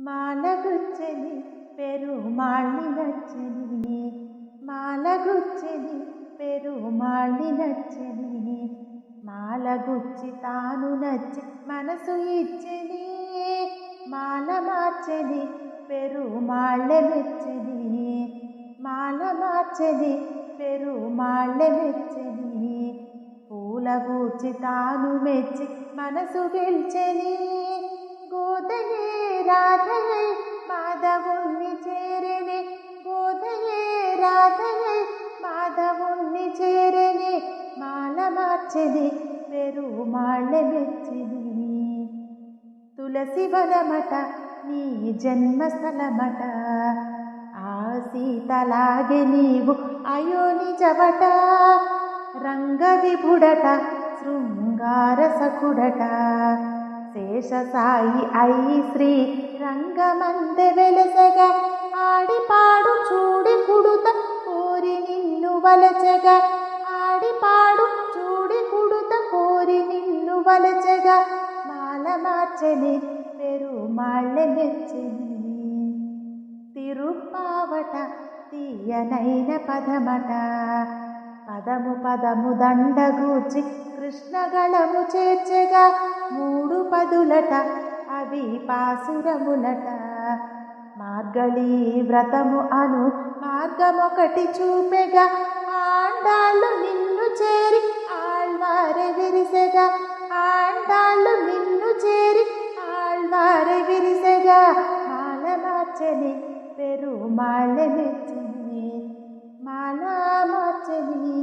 మాలగుచ్చని పెరుమాళ్ళి నచ్చని మాలగుచ్చని పెరుమాళ్ళి నచ్చని మాలగుచ్చి తాను నచ్చి మనసు ఇచ్చని. మాల మార్చని పెరుమాళ్ళె మెచ్చని మాల మార్చని పెరుమాళ్ళె మెచ్చని పూల గూర్చి తాను మెచ్చి మనసు గెలిచని. గోదయే రాధ రాధయే మాధవుణ్ణి చేరని మాల మార్చని పెరుమాళ్ళ మెచ్చని తులసి వనమట నీ జన్మస్థలమట ఆ సీతలాగే నీవు అయో నిజమట రంగవిభుడట శృంగార సఖుడట. శేషసాయి అయి శ్రీ రంగమందెవ వలచగా. ఆడిపాడు చూడి కుడుత కోరి నిన్ను వలచగా. మాల మార్చని పెరుమాళ్ళె మెచ్చని తిరుప్పావట తీయనైన పదమట. పదము పదము దండగూర్చి కృష్ణగళము చేర్చగా. మూడు పదులట అవి పాసురములట. మార్గళీ వ్రతము అను మార్గమొకటి చూపెగా. ఆండాళ్ళు నిన్ను చేరి ఆళ్వారె విరిసెగా ఆండాళ్ళు నిన్ను చేరి ఆళ్వారె విరిసెగా మాల మార్చని పెరుమాళ్ళ మెచ్చని మాల మార్చని